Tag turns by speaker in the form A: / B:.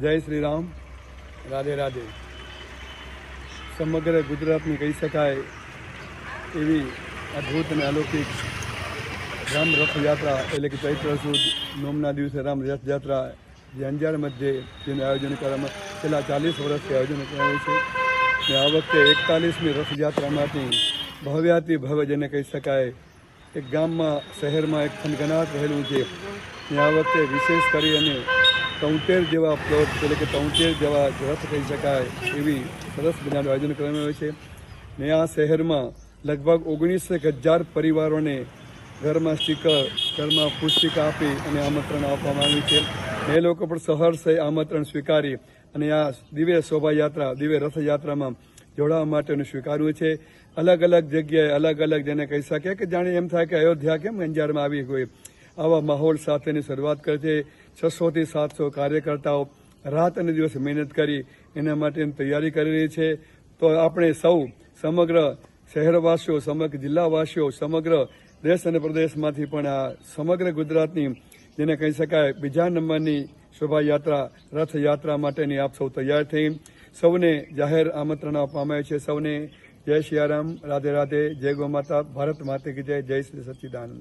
A: જય શ્રી રામ. રાધે રાધે. સમગ્ર ગુજરાતની કહી શકાય એવી અદ્ભુત અને અલૌકિક રામ રથયાત્રા, એટલે કે ચૈત્ર સુદ નોમના દિવસે રામ રથયાત્રા, જે અંજાર મધ્યે જેનું આયોજન કરવામાં છેલ્લા ચાલીસ વર્ષથી આયોજન કરાયું છે. ને આ વખતે એકતાલીસમી રથયાત્રામાંથી ભવ્યાતિ ભવ્ય જેને કહી શકાય, એક ગામમાં, શહેરમાં એક થનગનાટ રહેલું છે. ને આ વખતે વિશેષ કરી અને તોતેર જેવા પ્લોટ, એટલે કે તોતેર જેવા રથ કહી શકાય, એવી સરસ મજાનું આયોજન કરવામાં આવ્યું છે. ને આ શહેરમાં લગભગ ઓગણીસ એક હજાર પરિવારોને ઘરમાં સ્ટીકર, ઘરમાં પુસ્તિકા આપી અને આમંત્રણ આપવામાં આવ્યું છે. એ લોકો પણ સહર્ષે આમંત્રણ સ્વીકારી અને આ દિવ્ય શોભાયાત્રા, દિવ્ય રથયાત્રામાં જોડાવા માટેનું સ્વીકાર્યું છે. અલગ અલગ જગ્યાએ અલગ અલગ જેને કહી શકે કે જાણે એમ થાય કે અયોધ્યા કેમ અંજારમાં આવી હોય, આવા માહોલ સાથેની શરૂઆત કરે છે. છસોથી સાતસો કાર્યકર્તાઓ રાત અને દિવસ મહેનત કરી એના માટેની તૈયારી કરી રહી છે. તો આપણે સૌ, સમગ્ર શહેરવાસીઓ, સમગ્ર જિલ્લાવાસીઓ, સમગ્ર દેશ અને પ્રદેશમાંથી પણ આ સમગ્ર ગુજરાતની, જેને કહી શકાય, બીજા નંબરની શોભાયાત્રા, રથયાત્રા માટેની આપ સૌ તૈયાર થઈ. સૌને જાહેર આમંત્રણ આપવામાં આવ્યું છે. સૌને જય સિયારામ રાધે રાધે, જય ગો માતા, ભારત માતે કી જય જય શ્રી સચ્ચિદાનંદ